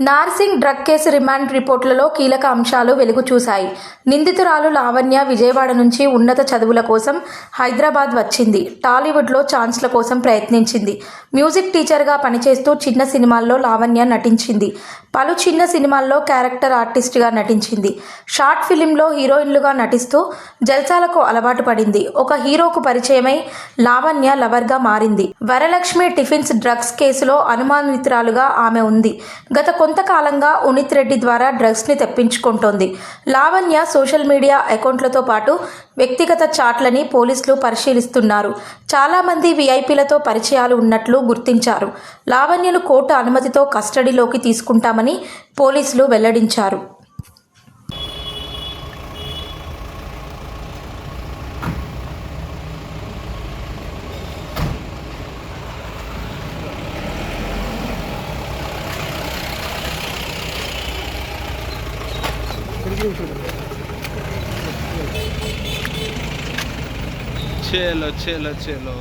Narsingi drug case remand రిపోర్టులలో కీలక అంశాలు వెలుగు చూశాయి నిందితురాలు లావణ్య విజయవాడ నుంచి ఉన్నత చదువుల కోసం హైదరాబాద్ వచ్చింది. టాలీవుడ్లో ఛాన్స్ల కోసం ప్రయత్నించింది. మ్యూజిక్ టీచర్గా పనిచేస్తూ చిన్న సినిమాల్లో లావణ్య నటించింది. పలు చిన్న సినిమాల్లో క్యారెక్టర్ ఆర్టిస్ట్గా నటించింది. షార్ట్ ఫిలింలో హీరోయిన్లుగా నటిస్తూ జల్సాలకు అలవాటు పడింది. ఒక హీరోకు పరిచయమై లావణ్య లవర్గా మారింది. వరలక్ష్మి టిఫిన్స్ డ్రగ్స్ కేసులో అనుమానితురాలుగా ఆమె ఉంది. గత కొంతకాలంగా ఉనిత్ రెడ్డి ద్వారా డ్రగ్స్ని తెప్పించుకుంటోంది. లావణ్య సోషల్ మీడియా అకౌంట్లతో పాటు వ్యక్తిగత చాట్లని పోలీసులు పరిశీలిస్తున్నారు. చాలామంది వీఐపీలతో పరిచయాలు ఉన్నట్లు గుర్తించారు. లావణ్యను కోర్టు అనుమతితో కస్టడీలోకి తీసుకుంటామని చేశామని పోలీసులు వెల్లడించారు. చెలో చెలో చెలో